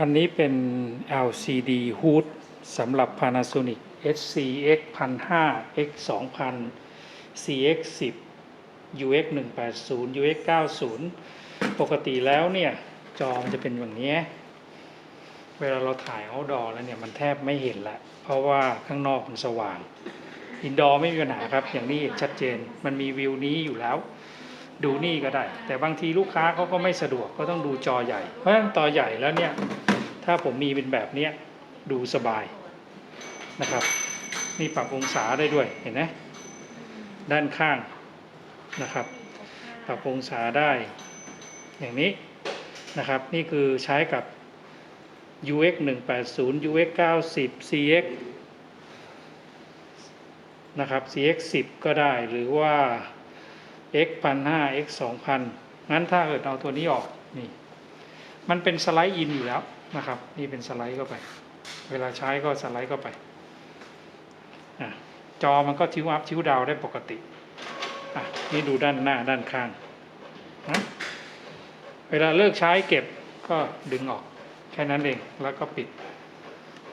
อันนี้เป็น LCD Hood สำหรับ Panasonic SCX 1005 X 2000 CX 10 UX 180 UX 90 ปกติแล้วเนี่ย จอมันจะเป็นแบบนี้ เวลาเราถ่าย outdoor แล้วเนี่ย มันแทบไม่เห็นละ เพราะว่าข้างนอกมันสว่าง อินดอร์ไม่มีปัญหาครับ อย่างนี้เห็นชัดเจน มันมีวิวนี้อยู่แล้ว ดูนี่ก็ได้ แต่บางทีลูกค้าเขาก็ไม่สะดวกก็ต้องดูจอใหญ่ เพราะฉะนั้นจอใหญ่แล้วเนี่ยถ้าผมมีเป็นแบบเนี้ยดูสบายนะครับ นี่ปรับองศาได้ด้วยเห็นไหมด้านข้างนะครับ ปรับองศาได้ อย่างนี้นะครับ นี่คือใช้กับ UX 180 UX 90 CX นะครับ CX 10 ก็ได้หรือว่า X 1005 X 2000งั้นถ้าเกิดเอาตัวนี้ออกนี่ มันเป็นสไลด์อินอยู่แล้วนะครับ นี่เป็นสไลด์เข้าไป เวลาใช้ก็สไลด์เข้าไปจอมันก็ทิ้วอัพทิ้วดาวได้ปกตินี่ดูด้านหน้าด้านข้างนะเวลาเลิกใช้เก็บก็ดึงออกแค่นั้นเองแล้วก็ปิด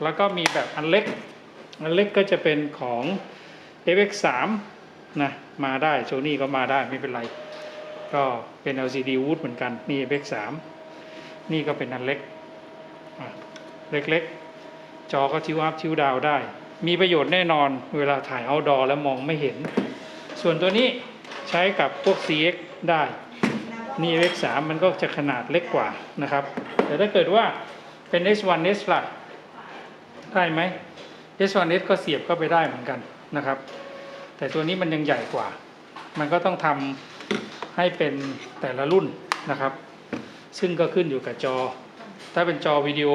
แล้วก็มีแบบอันเล็ก อันเล็กก็จะเป็นของ FX3 นะมาได้โซนี่ก็มาได้ไม่เป็นไร ก็เป็น LCD Wood เหมือนกัน นี่ FX3 นี่ก็เป็นอันเล็ก เล็กๆ จอก็ทิวอัพทิวดาวได้ มีประโยชน์แน่นอนเวลาถ่าย outdoor แล้วมองไม่เห็น ส่วนตัวนี้ใช้กับพวก CX ได้ นี่ FX3 มันก็จะขนาดเล็กกว่านะครับ แต่ถ้าเกิดว่าเป็น S1S ล่ะได้ไหม S1S ก็เสียบเข้าไปได้เหมือนกันนะครับ แต่ตัวนี้มันยังใหญ่กว่า มันก็ต้องทำให้เป็นแต่ละรุ่นนะครับ ซึ่งก็ขึ้นอยู่กับจอ ถ้าเป็นจอวิดีโอ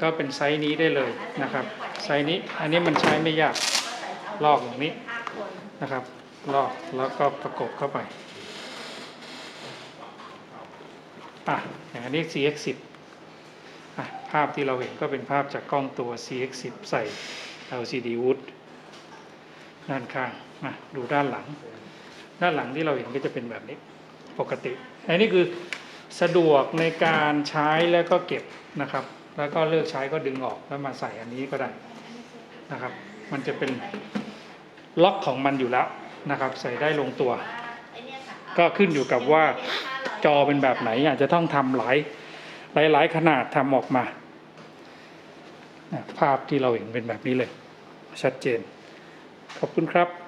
ก็เป็นไซส์นี้ได้เลยนะครับ ไซส์นี้อันนี้มันใช้ไม่ยากลอกอย่างนี้นะครับลอกแล้วก็ประกบเข้าไปอะอย่างอันนี้ CX10 อะภาพที่เราเห็นก็เป็นภาพจากกล้องตัว CX10 ใส่ LCD Wood ด้านข้างอะดูด้านหลัง ด้านหลังที่เราเห็นก็จะเป็นแบบนี้ปกติอันนี้คือสะดวกในการใช้แล้วก็เก็บนะครับ แล้วก็เลิกใช้ก็ดึงออกแล้วมาใส่อันนี้ก็ได้นะครับ มันจะเป็นล็อกของมันอยู่แล้วนะครับ ใส่ได้ลงตัว ก็ขึ้นอยู่กับว่าจอเป็นแบบไหนอาจจะต้องทำหลายหลายหลายขนาดทำออกมา ภาพที่เราเห็นเป็นแบบนี้เลย ชัดเจน ขอบคุณครับ